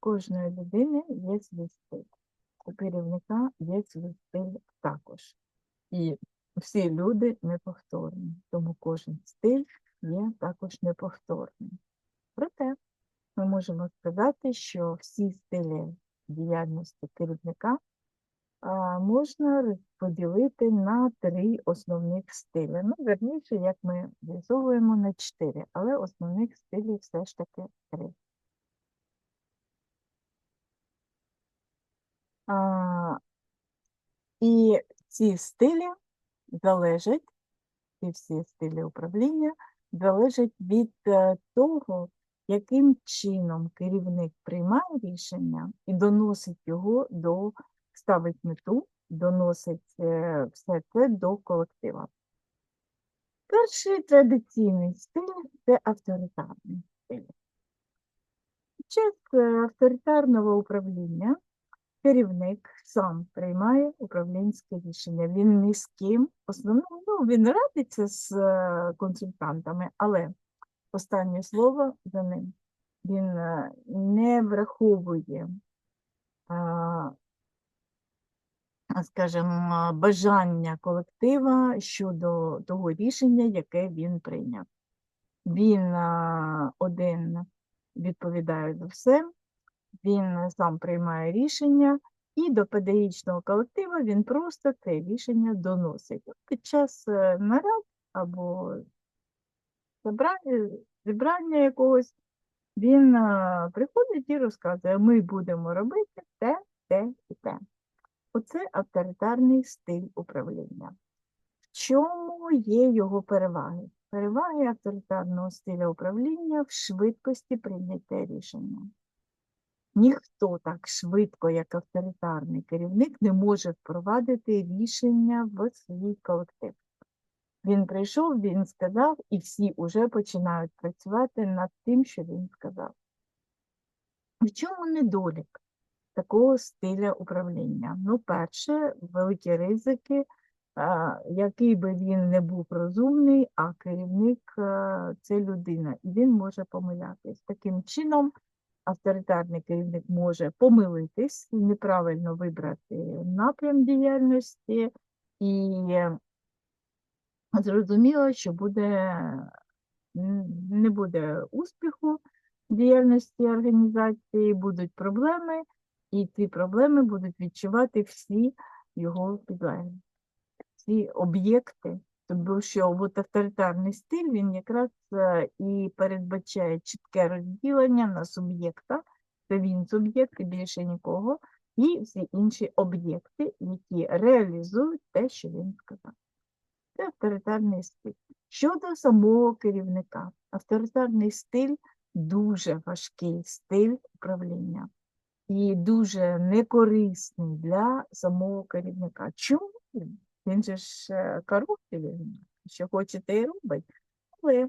кожної людини є свій стиль. У керівника є свій стиль також. І всі люди неповторні, тому кожен стиль є також неповторним. Проте ми можемо сказати, що всі стилі діяльності керівника можна розподілити на три основних стилі. Ну, верніше, як ми з'ясовуємо, на чотири, але основних стилів все ж таки три. І ці стилі залежать, ці всі стилі управління залежать від е, того, яким чином керівник приймає рішення і доносить його до, ставить мету, доносить е, все це до колектива. Перший традиційний стиль це авторитарний стиль. Під час е, авторитарного управління керівник сам приймає управлінське рішення. Він ні з ким, основному, ну, він радиться з е, консультантами, але останнє слово за ним. Він е, не враховує, а, скажімо, бажання колектива щодо того рішення, яке він прийняв. Він один відповідає за все, він сам приймає рішення, і до педагогічного колективу він просто це рішення доносить. Під час е, нарад або зібрання якогось він приходить і розказує, ми будемо робити те, те і те. Оце авторитарний стиль управління. В чому є його переваги? Переваги авторитарного стилю управління в швидкості прийняття рішення. Ніхто так швидко, як авторитарний керівник, не може впровадити рішення в свій колектив. Він прийшов, він сказав, і всі вже починають працювати над тим, що він сказав. В чому недолік такого стиля управління? Ну, перше, великі ризики, який би він не був розумний, а керівник це людина, і він може помилятись. Таким чином, авторитарний керівник може помилитись, неправильно вибрати напрям діяльності і зрозуміло, що буде, не буде успіху діяльності організації, будуть проблеми, і ці проблеми будуть відчувати всі його підлеглі, всі об'єкти. Тому що от авторитарний стиль він якраз е, і передбачає чітке розділення на суб'єкта, це він суб'єкт і більше нікого, і всі інші об'єкти, які реалізують те, що він сказав. Це авторитарний стиль. Щодо самого керівника, авторитарний стиль дуже важкий стиль управління і дуже некорисний для самого керівника. Чому? Він же ж е, він що хоче, те й робить. Але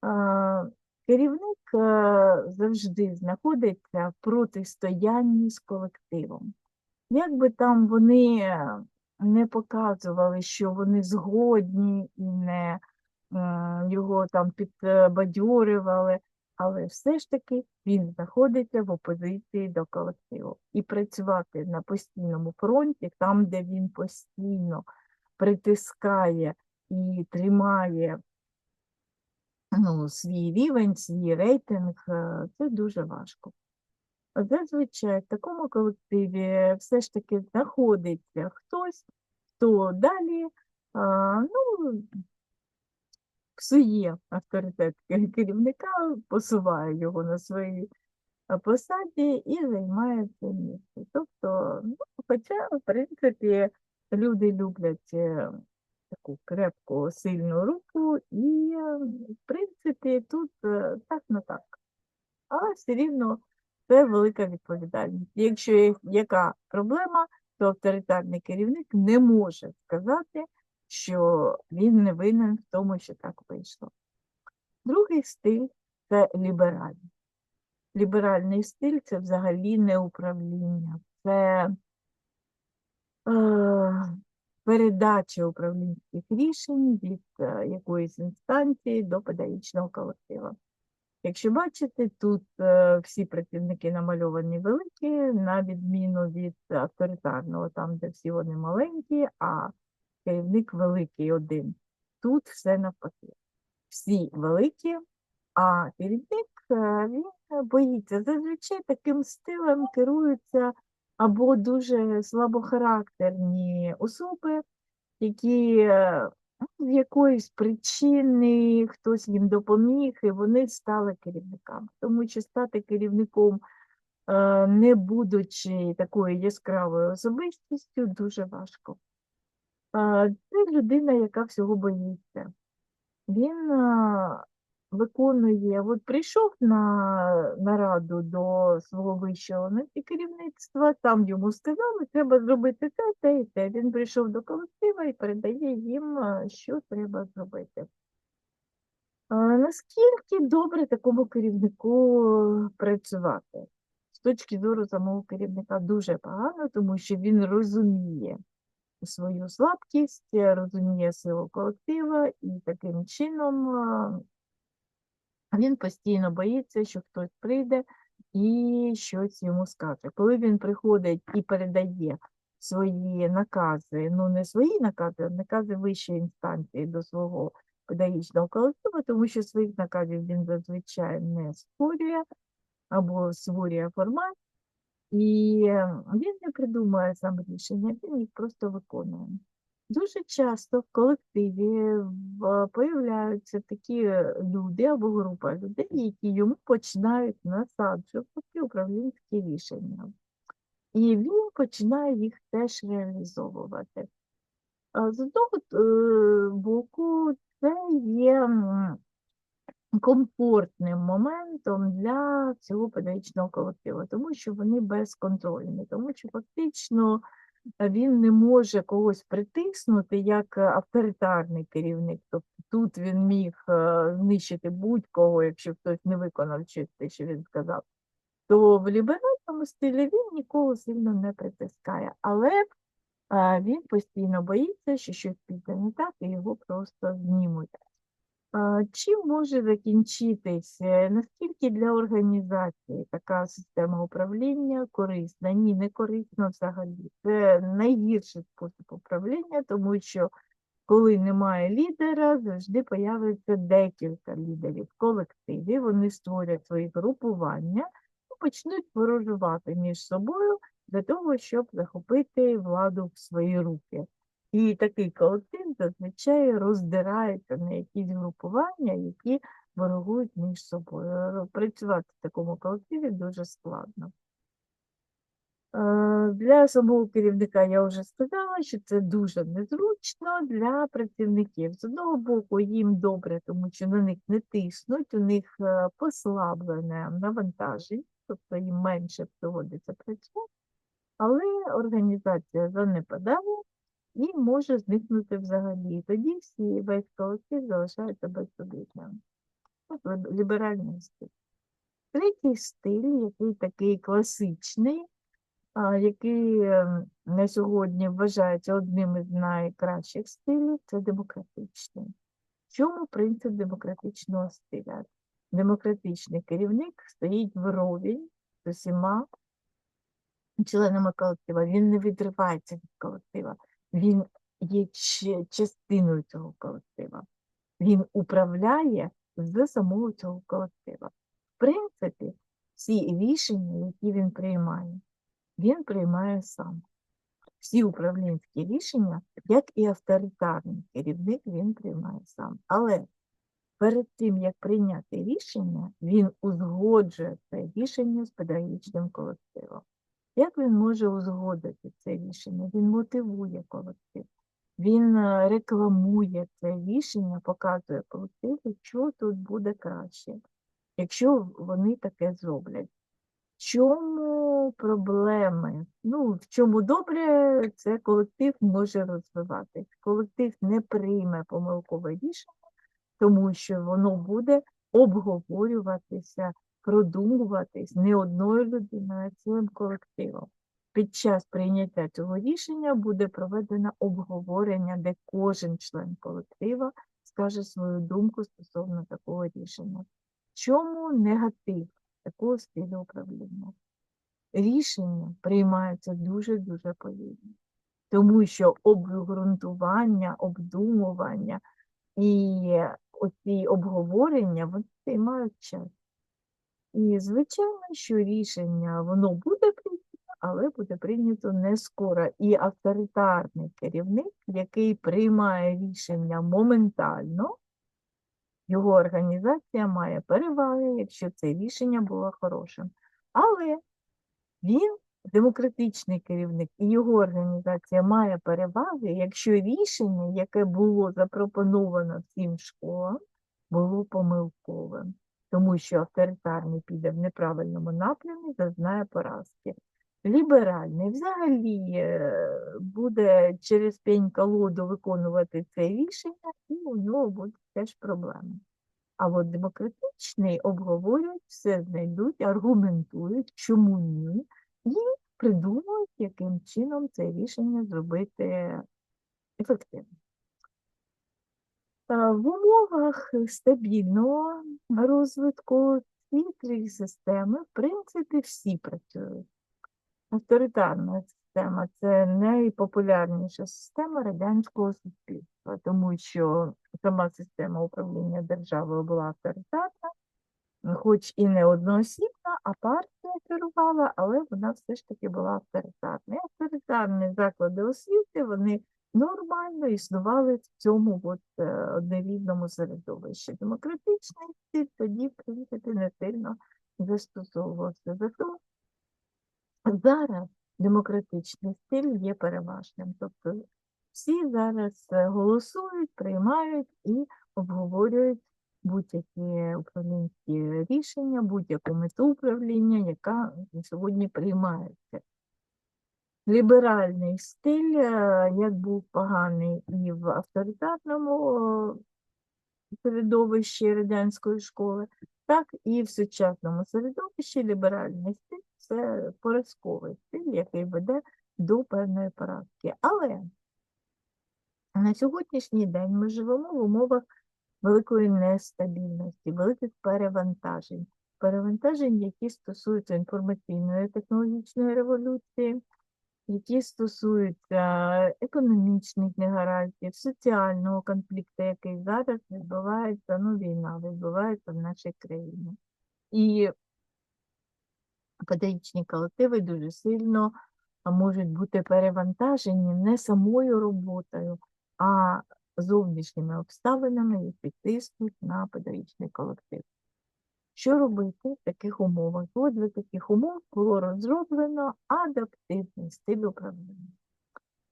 а, керівник а, завжди знаходиться в протистоянні з колективом. Як би там вони е, не показували, що вони згодні і не м, його там підбадьорювали, але все ж таки він знаходиться в опозиції до колективу. І працювати на постійному фронті, там, де він постійно притискає і тримає ну, свій рівень, свій рейтинг, е, це дуже важко. Зазвичай в такому колективі все ж таки знаходиться хтось, хто далі ну, псує авторитет керівника, посуває його на своїй посаді і займає це місце. Тобто, ну, хоча, в принципі, люди люблять е, таку крепку, сильну руку, і, е, в принципі, тут е, так на так. Але все рівно це велика відповідальність. Якщо є яка проблема, то авторитарний керівник не може сказати, що він не винен в тому, що так вийшло. Другий стиль це ліберальний. Ліберальний стиль це взагалі не управління, це передача управлінських рішень від е, якоїсь інстанції до педагогічного колектива. Якщо бачите, тут е, всі працівники намальовані великі, на відміну від авторитарного, там, де всі вони маленькі, а керівник великий один. Тут все навпаки. Всі великі, а керівник е, він боїться. Зазвичай таким стилем керуються або дуже слабохарактерні особи, які е, ну, з якоїсь причини хтось їм допоміг, і вони стали керівниками. Тому що стати керівником, е, не будучи такою яскравою особистістю, дуже важко. Е, Це людина, яка всього боїться. Він виконує, от прийшов на нараду до свого вищого керівництва, там йому сказали, треба зробити те, те і те. Він прийшов до колектива і передає їм, е, що треба зробити. Е, Наскільки добре такому керівнику е, працювати? З точки зору самого керівника дуже погано, тому що він розуміє свою слабкість, розуміє силу колектива і таким чином він постійно боїться, що хтось прийде і щось йому скаже. Коли він приходить і передає свої накази, ну не свої накази, а накази вищої інстанції до свого педагогічного колективу, тому що своїх наказів він зазвичай не створює або створює формат, і е, він не придумує сам рішення, він їх просто виконує. Дуже часто в колективі появляються такі е, люди або група людей, які йому починають насаджувати управлінські рішення. І він починає їх теж реалізовувати. З одного е, боку, це є комфортним моментом для цього педагогічного колективу, тому що вони безконтрольні, тому що фактично він не може когось притиснути як е, авторитарний керівник. Тобто тут він міг е, знищити будь-кого, якщо хтось не виконав те, що він сказав. То в ліберальному стилі він нікого сильно не притискає, але е, він постійно боїться, що щось піде не так, і його просто знімуть. Чим може закінчитись? е, Наскільки для організації така система управління корисна? Ні, не корисна взагалі. Це найгірший спосіб управління, тому що коли немає лідера, завжди появиться декілька лідерів в колективі. Вони створять свої групування і почнуть ворожувати між собою для того, щоб захопити владу в свої руки. І такий колектив зазвичай роздирається на якісь групування, які ворогують між собою. Е, Працювати в такому колективі дуже складно. Е, Для самого керівника я вже сказала, що це дуже незручно для працівників. З одного боку, їм добре, тому що на них не тиснуть, у них е, послаблене навантаження, тобто їм менше доводиться працювати, але організація занепадає і може зникнути взагалі. Тоді всі весь колектив залишається безпобітним. От ліберальний стиль. Третій стиль, який такий класичний, який ем, на сьогодні вважається одним із найкращих стилів, це демократичний. В чому принцип демократичного стиля? Демократичний керівник стоїть вровень з усіма членами колектива. Він не відривається від колектива, він є частиною цього колектива. Він управляє з самого цього колектива. В принципі, всі рішення, які він приймає, він приймає сам. Всі управлінські рішення, як і авторитарний керівник, він приймає сам. Але перед тим, як прийняти рішення, він узгоджує це рішення з педагогічним колективом. Як він може узгодити це рішення? Він мотивує колектив, він е, рекламує це рішення, показує колективу, що тут буде краще, якщо вони таке зроблять. В чому проблеми? Ну, в чому добре, це колектив може розвиватись. Колектив не прийме помилкове рішення, тому що воно буде обговорюватися, продумуватись не одною людиною, а цілим колективом. Під час прийняття цього рішення буде проведено обговорення, де кожен член колектива скаже свою думку стосовно такого рішення. чому негатив такого стилю управління? Рішення приймаються дуже-дуже повільно, тому що обґрунтування, обдумування і оці обговорення вони займають час. І, звичайно, що рішення воно буде прийнято, але буде прийнято не скоро. І авторитарний керівник, який приймає рішення моментально, його організація має переваги, якщо це рішення було хорошим. Але він, демократичний керівник, і його організація має переваги, якщо рішення, яке було запропоновано всім школам, було помилковим, тому що авторитарний піде в неправильному напрямі, зазнає поразки. Ліберальний взагалі е, буде через пень колоду виконувати це рішення, і у нього будуть теж проблеми. А от демократичний обговорюють, все знайдуть, аргументують, чому ні, і придумують, яким чином це рішення зробити ефективним. Та В умовах стабільного розвитку ці системи, в принципі, всі працюють. Авторитарна система це найпопулярніша система радянського суспільства, тому що сама система управління державою була авторитарна, хоч і не одноосібна, а партія керувала, але вона все ж таки була авторитарна. І авторитарні заклади освіти вони нормально існували в цьому от, е, однорідному середовищі. Демократичний стиль тоді, принципі, не сильно застосовувався. Зато зараз демократичний стиль є переважним. Тобто всі зараз е, голосують, приймають і обговорюють будь-які управлінські рішення, будь-яку мету управління, яка сьогодні приймається. Ліберальний стиль, е, як був поганий і в авторитарному е, середовищі радянської школи, так і в сучасному середовищі ліберальний стиль це поразковий стиль, який веде до певної поразки. Але на сьогоднішній день ми живемо в умовах великої нестабільності, великих перевантажень, перевантажень, які стосуються інформаційної технологічної революції, які стосуються економічних негараздів, соціального конфлікту, який зараз відбувається, ну, війна відбувається в нашій країні. І педагогічні колективи дуже сильно можуть бути перевантажені не самою роботою, а зовнішніми обставинами, які тиснуть на педагогічний колектив. Що робити в таких умовах? От для таких умов було розроблено адаптивний стиль управління.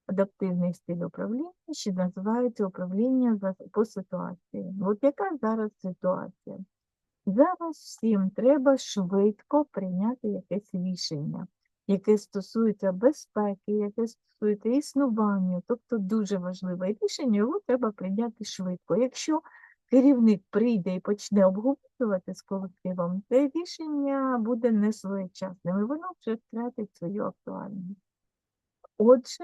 Адаптивний стиль управління ще називається управління по ситуації. От яка зараз ситуація? Зараз всім треба швидко прийняти якесь рішення, яке стосується безпеки, яке стосується існування, тобто дуже важливе рішення, його треба прийняти швидко. Якщо керівник прийде і почне обговорювати з колективом, це рішення буде не своєчасним, і воно вже втратить свою актуальність. Отже,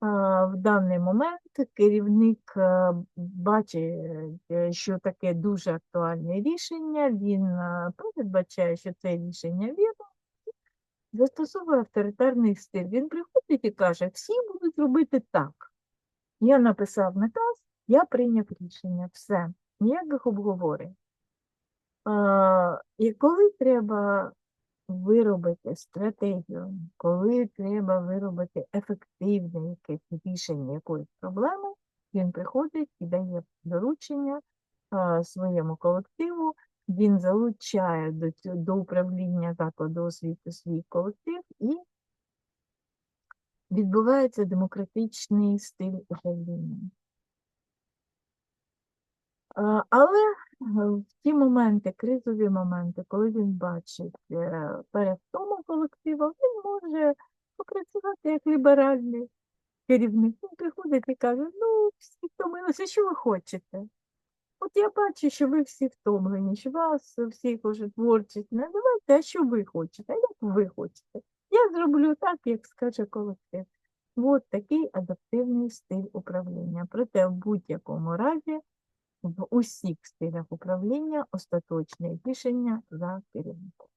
в даний момент керівник бачить, е, що таке дуже актуальне рішення, він передбачає, що це рішення вірно, застосовує авторитарний стиль. Він приходить і каже, всі будуть робити так. Я написав наказ, я прийняв рішення, все, ніяких обговорень. І коли треба виробити стратегію, коли треба виробити ефективне якесь рішення якоїсь проблеми, він приходить і дає доручення своєму колективу, він залучає до, до управління закладу освіти свій колектив і відбувається демократичний стиль управління. Але в ті моменти, кризові моменти, коли він бачить е, перевтому колективу, він може попрацювати як ліберальний керівник. Він приходить і каже, ну, всі втомилися, що ви хочете? От я бачу, що ви всі втомлені, що вас всіх уже творчість не давайте, а що ви хочете, як ви хочете? Я зроблю так, як скаже колектив. От такий адаптивний стиль управління. Проте в будь-якому разі в усіх стилях управління остаточне рішення за керівником.